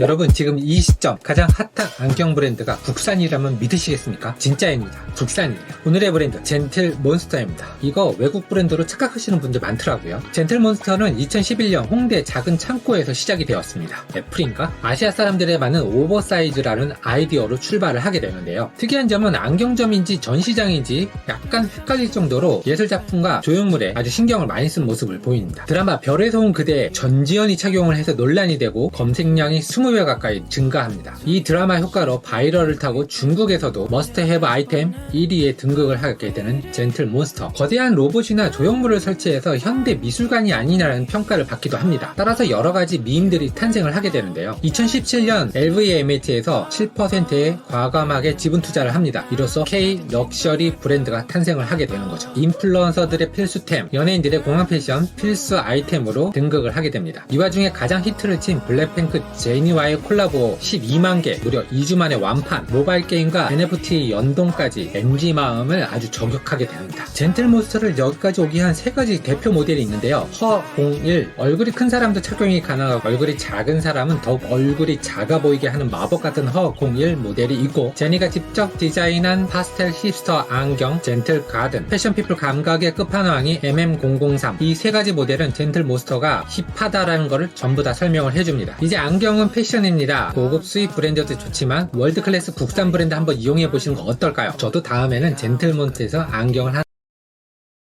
여러분 지금 이 시점 가장 핫한 안경 브랜드가 국산이라면 믿으시겠습니까? 진짜입니다. 국산이에요. 오늘의 브랜드 젠틀 몬스터입니다. 이거 외국 브랜드로 착각하시는 분들 많더라고요. 젠틀 몬스터는 2011년 홍대 작은 창고에서 시작이 되었습니다. 애플인가? 아시아 사람들에 맞는 오버사이즈라는 아이디어로 출발을 하게 되는데요. 특이한 점은 안경점인지 전시장인지 약간 헷갈릴 정도로 예술 작품과 조형물에 아주 신경을 많이 쓴 모습을 보입니다. 드라마 별에서 온 그대 전지현이 착용을 해서 논란이 되고 검색량이 20배 가까이 증가합니다. 이 드라마 효과로 바이럴을 타고 중국에서도 머스트 헤브 아이템 1위에 등극을 하게 되는 젠틀 몬스터. 거대한 로봇이나 조형물을 설치해서 현대 미술관이 아니냐는 평가를 받기도 합니다. 따라서 여러 가지 미인들이 탄생을 하게 되는데요. 2017년 LVMH에서 7%의 과감하게 지분 투자를 합니다. 이로써 K 럭셔리 브랜드가 탄생을 하게 되는 거죠. 인플루언서들의 필수템, 연예인들의 공항 패션 필수 아이템으로 등극을 하게 됩니다. 이 와중에 가장 히트를 친 블랙핑크 제니 와의 콜라보 12만 개, 무려 2주 만에 완판, 모바일 게임과 NFT 연동까지 MG 마음을 아주 저격하게 됩니다. 젠틀몬스터를 여기까지 오게 한 세 가지 대표 모델이 있는데요. 허01, 얼굴이 큰 사람도 착용이 가능하고 얼굴이 작은 사람은 더욱 얼굴이 작아 보이게 하는 마법 같은 허01 모델이 있고 제니가 직접 디자인한 파스텔 힙스터 안경 젠틀 가든, 패션 피플 감각의 끝판왕이 MM003 이 세 가지 모델은 젠틀 몬스터가 힙하다라는 것을 전부 다 설명을 해줍니다. 이제 안경은 패션 입니다. 고급 수입 브랜드도 좋지만 월드 클래스 국산 브랜드 한번 이용해 보시는 거 어떨까요? 저도 다음에는 젠틀 몬스터에서 안경을 하나